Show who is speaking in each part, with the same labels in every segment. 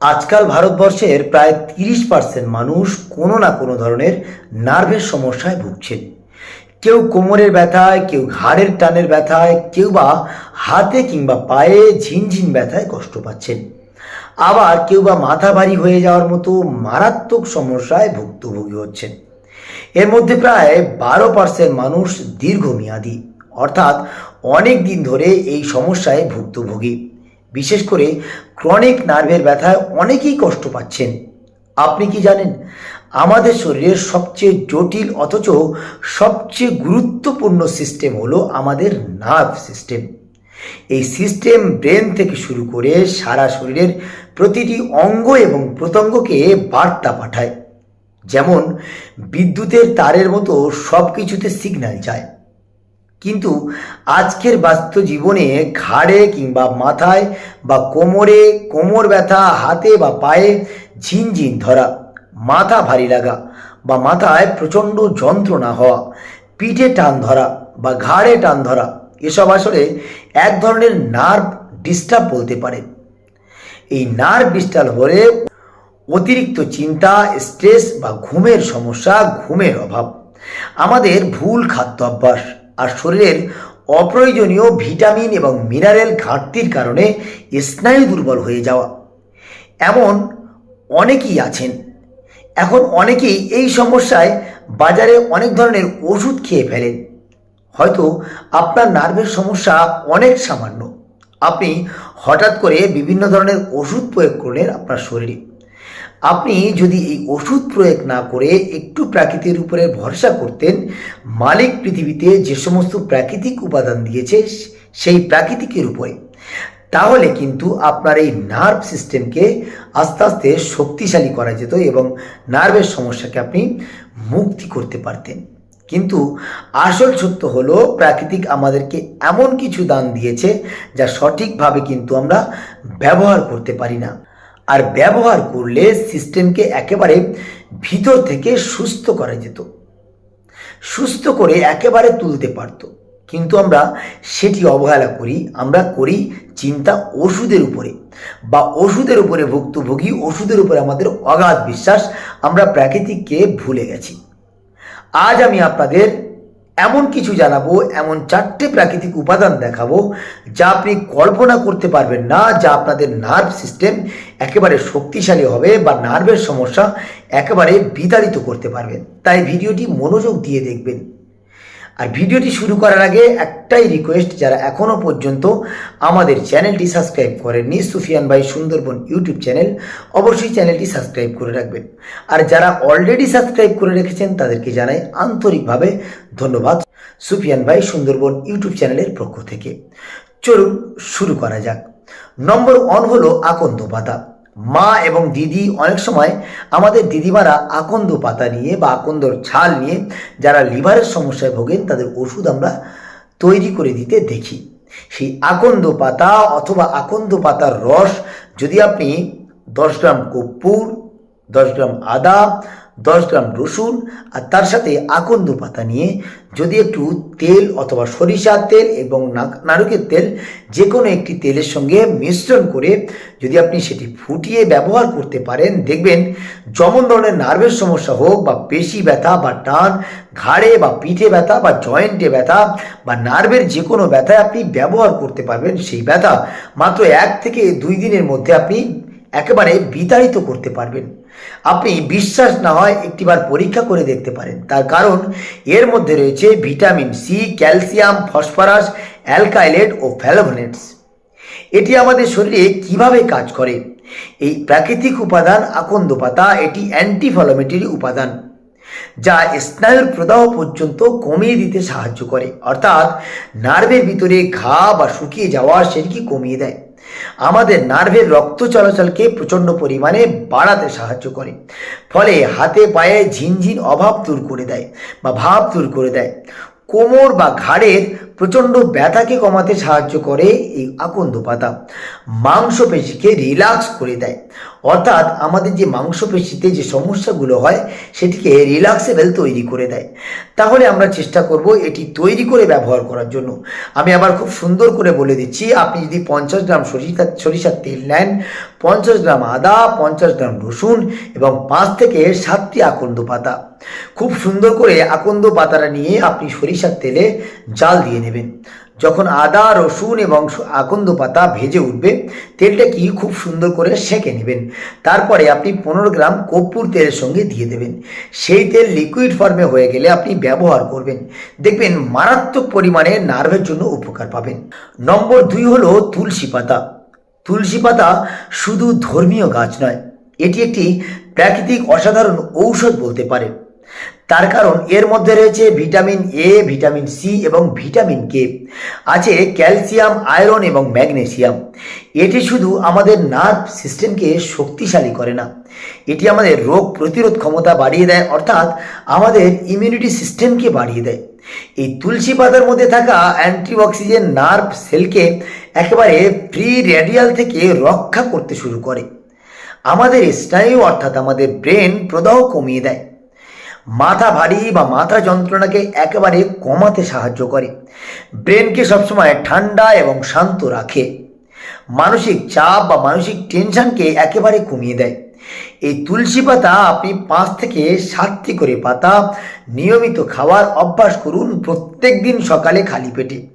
Speaker 1: আজকাল ভারতবর্ষের প্রায় তিরিশ পার্সেন্ট মানুষ কোনো না কোনো ধরনের নার্ভের সমস্যায় ভুগছেন। কেউ কোমরের ব্যথায়, কেউ ঘাড়ের টানের ব্যথায়, কেউ বা হাতে কিংবা পায়ে ঝিনঝিন ব্যথায় কষ্ট পাচ্ছেন। আবার কেউ বা মাথা ভারী হয়ে যাওয়ার মতো মারাত্মক সমস্যায় ভুক্তভোগী হচ্ছেন। এর মধ্যে প্রায় বারো পার্সেন্ট মানুষ দীর্ঘমেয়াদী। অর্থাৎ অনেক দিন ধরে এই সমস্যায় ভুক্তভোগী। বিশেষ করে ক্রনিক নার্ভের ব্যথায় অনেকেই কষ্ট পাচ্ছেন। আপনি কি জানেন? আমাদের শরীরের সবচেয়ে জটিল অথচ সবচেয়ে গুরুত্বপূর্ণ সিস্টেম হলো আমাদের নার্ভ সিস্টেম এই সিস্টেম ব্রেন থেকে শুরু করে সারা শরীরের প্রতিটি অঙ্গ এবং প্রত্যঙ্গকে বার্তা পাঠায়। যেমন বিদ্যুতের তারের মতো সব কিছুতে সিগন্যাল যায়। কিন্তু আজকের বাস্তব জীবনে ঘাড়ে কিংবা মাথায় বা কোমরে কোমর ব্যথা, হাতে বা পায়ে ঝিনঝিন ধরা, মাথা ভারী লাগা বা মাথায় প্রচণ্ড যন্ত্রণা হওয়া, পিঠে টান ধরা বা ঘাড়ে টান ধরা, এসব আসলে এক ধরনের নার্ভ ডিস্টার্ব বলতে পারেন। এই নার্ভ ডিস্টার্ব হলে অতিরিক্ত চিন্তা, স্ট্রেস বা ঘুমের সমস্যা, ঘুমের অভাব। আমাদের ভুল খাদ্য অভ্যাস আর শরীরের অপ্রয়োজনীয় ভিটামিন এবং মিনারেল ঘাটতির কারণে স্নায়ু দুর্বল হয়ে যাওয়া। এমন অনেকেই আছেন। এখন অনেকেই এই সমস্যায় বাজারে অনেক ধরনের ওষুধ খেয়ে ফেলেন। হয়তো আপনার নার্ভের সমস্যা অনেক সামান্য। আপনি হঠাৎ করে বিভিন্ন ধরনের ওষুধ প্রয়োগ করলেন আপনার শরীরে। আপনি যদি এই ওষুধ প্রয়োগ না করে একটু প্রাকৃতির উপরে ভরসা করতেন, মালিক পৃথিবীতে যে সমস্ত প্রাকৃতিক উপাদান দিয়েছে সেই প্রাকৃতিকের উপরে। তাহলে কিন্তু আপনার এই নার্ভ সিস্টেমকে আস্তে আস্তে শক্তিশালী করা যেত এবং নার্ভের সমস্যাকে আপনি মুক্তি করতে পারতেন। কিন্তু আসল সত্য হলো, প্রাকৃতিক আমাদেরকে এমন কিছু দান দিয়েছে যা সঠিকভাবে কিন্তু আমরা ব্যবহার করতে পারি না। আর ব্যবহার করলে সিস্টেমকে একেবারে ভিতর থেকে সুস্থ করা যেত। সুস্থ করে একেবারে তুলতে পারতো। কিন্তু আমরা সেটি অবহেলা করি, আমরা করি চিন্তা ওষুধের উপরে বা ওষুধের উপরে ভুক্তভোগী, ওষুধের উপরে আমাদের অগাধ বিশ্বাস, আমরা প্রাকৃতিককে ভুলে গেছি। আজ আমি আপনাদের এমন কিছু জানাব, এমন চারটে প্রাকৃতিক উপাদান দেখাবো যা আপনি কল্পনা করতে পারবেন না, যা আপনাদের নার্ভ সিস্টেম একেবারে শক্তিশালী হবে বা নার্ভের সমস্যা একেবারে বিতাড়িত করতে পারবেন তাই ভিডিওটি মনোযোগ দিয়ে দেখবেন। আর ভিডিওটি শুরু করার আগে একটাই রিকোয়েস্ট যারা এখনও পর্যন্ত আমাদের চ্যানেলটি সাবস্ক্রাইব করেননি, সুফিয়ান ভাই সুন্দরবন ইউটিউব চ্যানেল, অবশ্যই চ্যানেলটি সাবস্ক্রাইব করে রাখবেন। আর যারা অলরেডি সাবস্ক্রাইব করে রেখেছেন, তাদেরকে জানাই আন্তরিকভাবে ধন্যবাদ সুফিয়ান ভাই সুন্দরবন ইউটিউব চ্যানেলের পক্ষ থেকে। চলুন শুরু করা যাক। নম্বর ওয়ান হলো আকন্দ পাতা মা এবং দিদি অনেক সময় আমাদের দিদিমারা আকন্দ পাতা নিয়ে বা আকন্দর ছাল নিয়ে যারা লিভারের সমস্যায় ভোগেন, তাদের ওষুধ আমরা তৈরি করে দিতে দেখি। সেই আকন্দ পাতা অথবা আকন্দ পাতার রস যদি আপনি দশ গ্রাম কর্পূর, দশ গ্রাম আদা দশ গ্রাম রসুন আর তার সাথে আকন্দ পাতা নিয়ে যদি একটু তেল অথবা সরিষার তেল এবং নারকেল তেল যে কোনো একটি তেলের সঙ্গে মিশ্রণ করে যদি আপনি সেটি ফুটিয়ে ব্যবহার করতে পারেন, দেখবেন যেমন ধরনের নার্ভের সমস্যা হোক বা পেশি ব্যথা বা টান, ঘাড়ে বা পিঠে ব্যথা বা জয়েন্টে ব্যথা বা নার্ভের যে কোনো ব্যথায় আপনি ব্যবহার করতে পারবেন সেই ব্যথা মাত্র এক থেকে দুই দিনের মধ্যে আপনি একেবারে বিতাড়িত করতে পারবেন। আপনি বিশ্বাস না হয় একটিবার পরীক্ষা করে দেখতে পারেন। তার কারণ, এর মধ্যে রয়েছে ভিটামিন সি, ক্যালসিয়াম, ফসফরাস, অ্যালকাইলেট ও ফ্যালোভনেটস। এটি আমাদের শরীরে কীভাবে কাজ করে? এই প্রাকৃতিক উপাদান, আকন্দ পাতা, এটি অ্যান্টিফলোমেটরি উপাদান, যা স্নায়ুর প্রদাহ পর্যন্ত কমিয়ে দিতে সাহায্য করে। অর্থাৎ, নার্ভের ভিতরে ঘা বা শুকিয়ে যাওয়া সেটিকে কমিয়ে দেয়। আমাদের নার্ভের রক্ত চলাচলকে প্রচণ্ড পরিমাণে বাড়াতে সাহায্য করে। ফলে হাতে পায়ে ঝিনঝিন অভাব দূর করে দেয় বা ভাব দূর করে দেয়। কোমর বা ঘাড়ের প্রচণ্ড ব্যথাকে কমাতে সাহায্য করে এই আকন্দ পাতা। মাংসপেশিকে রিল্যাক্স করে দেয়। অর্থাৎ আমাদের যে মাংসপেশিতে যে সমস্যাগুলো হয়, সেটিকে রিল্যাক্সেবেল তৈরি করে দেয়। তাহলে আমরা চেষ্টা করব এটি তৈরি করে ব্যবহার করার জন্য। আমি আবার খুব সুন্দর করে বলে দিচ্ছি, আপনি যদি পঞ্চাশ গ্রাম সরিষা সরিষার তেল নেন, পঞ্চাশ গ্রাম আদা, পঞ্চাশ গ্রাম রসুন এবং পাঁচ থেকে সাতটি আকন্দ পাতা। খুব সুন্দর করে আকন্দ পাতাটা নিয়ে আপনি সরিষার তেলে জাল দিয়ে নেবেন যখন আদা, রসুন এবং আকন্দ পাতা ভেজে উঠবে, তেলটা কি খুব সুন্দর করে সেঁকে নেবেন। তারপরে আপনি পনেরো গ্রাম কর্পূর তেলের সঙ্গে দিয়ে দেবেন। সেই তেল লিকুইড ফর্মে হয়ে গেলে আপনি ব্যবহার করবেন। দেখবেন মারাত্মক পরিমাণে নার্ভের জন্য উপকার পাবেন। নম্বর দুই হলো তুলসী পাতা। তুলসী পাতা শুধু ধর্মীয় গাছ নয়, এটি একটি প্রাকৃতিক অসাধারণ ঔষধ বলতে পারেন। তার কারণ এর মধ্যে রয়েছে ভিটামিন এ ভিটামিন সি এবং ভিটামিন কে আছে ক্যালসিয়াম, আয়রন এবং ম্যাগনেসিয়াম। এটি শুধু আমাদের নার্ভ সিস্টেমকে শক্তিশালী করে না, এটি আমাদের রোগ প্রতিরোধ ক্ষমতা বাড়িয়ে দেয়, অর্থাৎ আমাদের ইমিউনিটি সিস্টেমকে বাড়িয়ে দেয়। এই তুলসী পাতার মধ্যে থাকা অ্যান্টিঅক্সিজেন নার্ভ সেলকে একেবারে ফ্রি রেডিয়াল থেকে রক্ষা করতে শুরু করে। আমাদের স্নায়ু, অর্থাৎ আমাদের ব্রেন প্রদাহ কমিয়ে দেয়। মাথা ভারী বা মাথা যন্ত্রণাকে একেবারে কমাতে সাহায্য করে। ব্রেনকে সবসময় ঠান্ডা এবং শান্ত রাখে। মানসিক চাপ বা মানসিক টেনশনকে একেবারে কমিয়ে দেয়। এই তুলসী পাতা আপনি পাঁচ থেকে সাতটি করে পাতা, নিয়মিত খাওয়ার অভ্যাস করুন প্রত্যেক দিন সকালে খালি পেটে।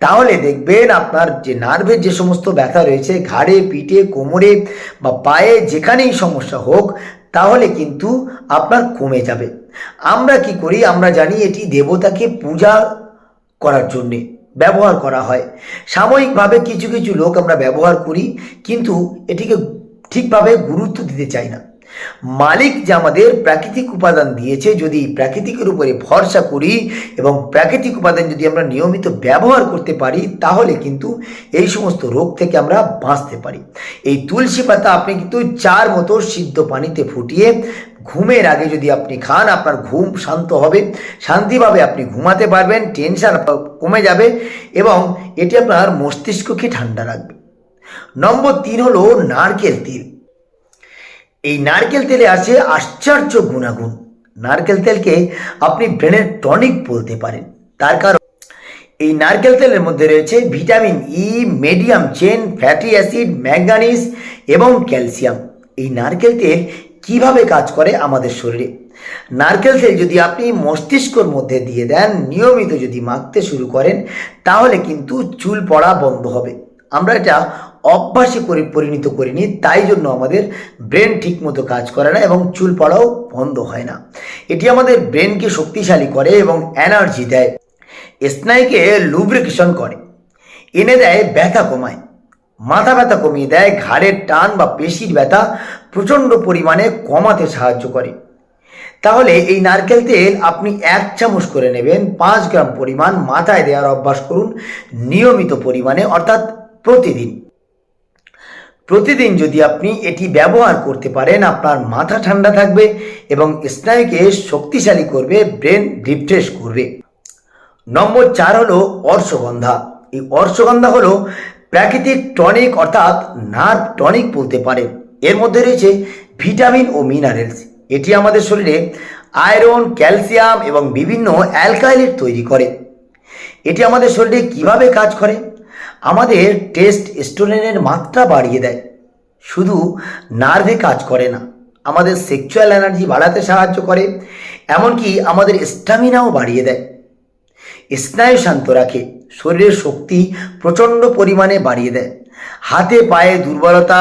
Speaker 1: তাহলে দেখবেন আপনার যে নার্ভের যে সমস্ত ব্যথা রয়েছে, ঘাড়ে, পিঠে, কোমরে বা পায়ে যেখানেই সমস্যা হোক তাহলে কিন্তু আপনার কমে যাবে। আমরা কি করি? আমরা জানি এটি দেবতাকে পূজা করার জন্যে ব্যবহার করা হয়। সাময়িকভাবে কিছু কিছু লোক আমরা ব্যবহার করি, কিন্তু এটিকে ঠিকভাবে গুরুত্ব দিতে চাই না। মালিক যে আমাদের প্রাকৃতিক উপাদান দিয়েছে, যদি প্রাকৃতিকের উপরে ভরসা করি এবং প্রাকৃতিক উপাদান যদি আমরা নিয়মিত ব্যবহার করতে পারি, তাহলে কিন্তু এই সমস্ত রোগ থেকে আমরা বাঁচতে পারি। এই তুলসী পাতা আপনি কিন্তু চার মতো সিদ্ধ পানিতে ফুটিয়ে ঘুমের আগে যদি আপনি খান, আপনার ঘুম শান্ত হবে, শান্তিভাবে আপনি ঘুমাতে পারবেন, টেনশন কমে যাবে এবং এটি আপনার মস্তিষ্ককে ঠান্ডা রাখবে। নম্বর তিন হলো নারকেল তেল। এই নারকেল তেলে আছে আশ্চর্য গুণাগুণ। নারকেল তেলকে আপনি ব্রেনের টনিক বলতে পারেন। তার কারণ, এই নারকেল তেলের মধ্যে রয়েছে vitamin E medium chain, fatty acid manganese এবং ক্যালসিয়াম। এই নারকেল তেল কীভাবে কাজ করে আমাদের শরীরে? নারকেল তেল যদি আপনি মস্তিষ্কর মধ্যে দিয়ে দেন, নিয়মিত যদি মাখতে শুরু করেন, তাহলে কিন্তু চুল পড়া বন্ধ হবে। আমরা এটা অভ্যাসে করে পরিণত করিনি, তাই জন্য আমাদের ব্রেন ঠিকমতো কাজ করে না এবং চুল পড়াও বন্ধ হয় না। এটি আমাদের ব্রেনকে শক্তিশালী করে এবং এনার্জি দেয়। স্নায়ুকে লুব্রিকেশন করে। এনে দেয় ব্যথা কমায়। মাথা ব্যথা কমিয়ে দেয়, ঘাড়ের টান বা পেশির ব্যথা প্রচণ্ড পরিমাণে কমাতে সাহায্য করে। তাহলে এই নারকেল তেল আপনি এক চামচ করে নেবেন, পাঁচ গ্রাম পরিমাণ মাথায় দেওয়ার অভ্যাস করুন, নিয়মিত পরিমাণে, অর্থাৎ প্রতিদিন। প্রতিদিন যদি আপনি এটি ব্যবহার করতে পারেন, আপনার মাথা ঠান্ডা থাকবে এবং স্নায়ুকে শক্তিশালী করবে, ব্রেন রিফ্রেশ করবে। নম্বর চার হলো অর্শগন্ধা। এই অর্শগন্ধা হলো প্রাকৃতিক টনিক অর্থাৎ নার্ভ টনিক বলতে পারেন। এর মধ্যে রয়েছে ভিটামিন ও মিনারেলস। এটি আমাদের শরীরে আয়রন, ক্যালসিয়াম এবং বিভিন্ন অ্যালকাইলেট তৈরি করে। এটি আমাদের শরীরে কীভাবে কাজ করে? আমাদের টেস্ট স্টোরেনের মাত্রা বাড়িয়ে দেয়। শুধু নার্ভে কাজ করে না, আমাদের সেক্সুয়াল এনার্জি বাড়াতে সাহায্য করে, এমনকি আমাদের স্ট্যামিনাও বাড়িয়ে দেয়। স্নায়ু শান্ত রাখে, শরীরের শক্তি প্রচণ্ড পরিমাণে বাড়িয়ে দেয়, হাতে পায়ে দুর্বলতা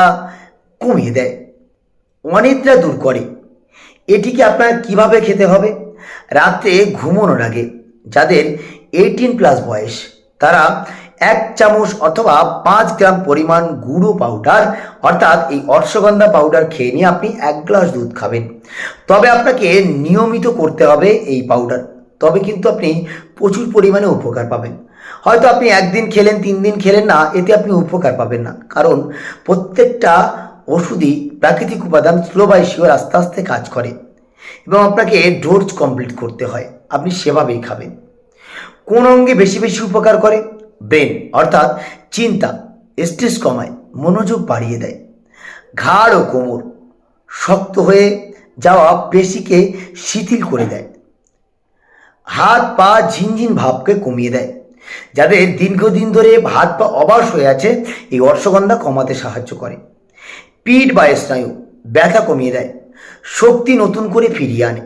Speaker 1: কমিয়ে দেয়, অনিদ্রা দূর করে। এটিকে আপনার কীভাবে খেতে হবে? রাত্রে ঘুমানোর আগে, যাদের এইটিন প্লাস বয়স, তারা এক চামচ অথবা পাঁচ গ্রাম পরিমাণ গুঁড়ো পাউডার অর্থাৎ এই অর্শগন্ধা পাউডার খেয়ে নিয়ে আপনি এক গ্লাস দুধ খাবেন। তবে আপনাকে নিয়মিত করতে হবে এই পাউডার তবে কিন্তু আপনি প্রচুর পরিমাণে উপকার পাবেন। হয়তো আপনি একদিন খেলেন, তিন দিন খেলেন না, এতে আপনি উপকার পাবেন না। কারণ প্রত্যেকটা ওষুধই প্রাকৃতিক উপাদান স্লো শিওর আস্তে আস্তে কাজ করে এবং আপনাকে ডোজ কমপ্লিট করতে হয়। আপনি সেভাবেই খাবেন। কোন অঙ্গে বেশি বেশি উপকার করে? ব্রেন, অর্থাৎ চিন্তা, স্ট্রেস কমায়, মনোযোগ বাড়িয়ে দেয়। ঘাড় ও কোমর শক্ত হয়ে যাওয়া পেশিকে শিথিল করে দেয়। হাত পা ঝিনঝিন ভাবকে কমিয়ে দেয়, যাদের দীর্ঘদিন ধরে হাত পা অবাস হয়ে আছে, এই অর্শগন্ধা কমাতে সাহায্য করে। পিঠ বা স্নায়ু ব্যথা কমিয়ে দেয়, শক্তি নতুন করে ফিরিয়ে আনে।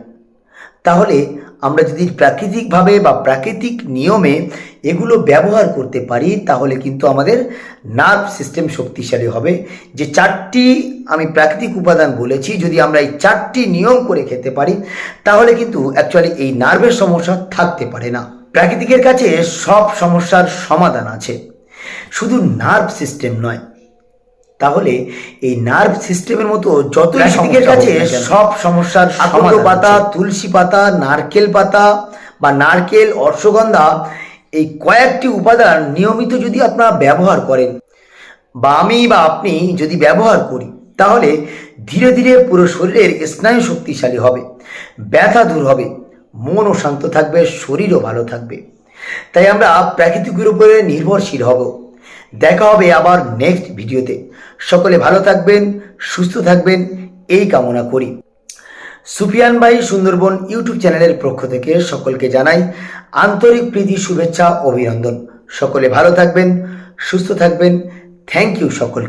Speaker 1: তাহলে আমরা যদি প্রাকৃতিকভাবে বা প্রাকৃতিক নিয়মে এগুলো ব্যবহার করতে পারি, তাহলে কিন্তু আমাদের নার্ভ সিস্টেম শক্তিশালী হবে। যে চারটি আমি প্রাকৃতিক উপাদান বলেছি, যদি আমরা এই চারটি নিয়ম করে খেতে পারি, তাহলে কিন্তু অ্যাকচুয়ালি এই নার্ভের সমস্যা থাকতে পারে না। প্রাকৃতিকের কাছে সব সমস্যার সমাধান আছে। শুধু নার্ভ সিস্টেম নয় তাহলে এই নার্ভ সিস্টেমের মতো যত প্রাকৃতিকের কাছে সব সমস্যার আকন্দ পাতা তুলসী পাতা নারকেল পাতা বা নারকেল অর্শগন্ধা এই কয়েকটি উপাদান নিয়মিত যদি আপনারা ব্যবহার করেন বা আমি বা আপনি যদি ব্যবহার করি তাহলে ধীরে ধীরে পুরো শরীরের স্নায়ু শক্তিশালী হবে ব্যথা দূর হবে মনও শান্ত থাকবে শরীরও ভালো থাকবে। তাই আমরা প্রাকৃতিকের উপরে নির্ভরশীল হব। দেখা হবে আবার নেক্সট ভিডিওতে। সকলে ভালো থাকবেন, সুস্থ থাকবেন, এই কামনা করি। সুফিয়ান ভাই সুন্দরবন ইউটিউব চ্যানেলের পক্ষ থেকে সকলকে জানাই আন্তরিক প্রীতি, শুভেচ্ছা, অভিনন্দন। সকলে ভালো থাকবেন, সুস্থ থাকবেন। থ্যাংক ইউ সকলকে।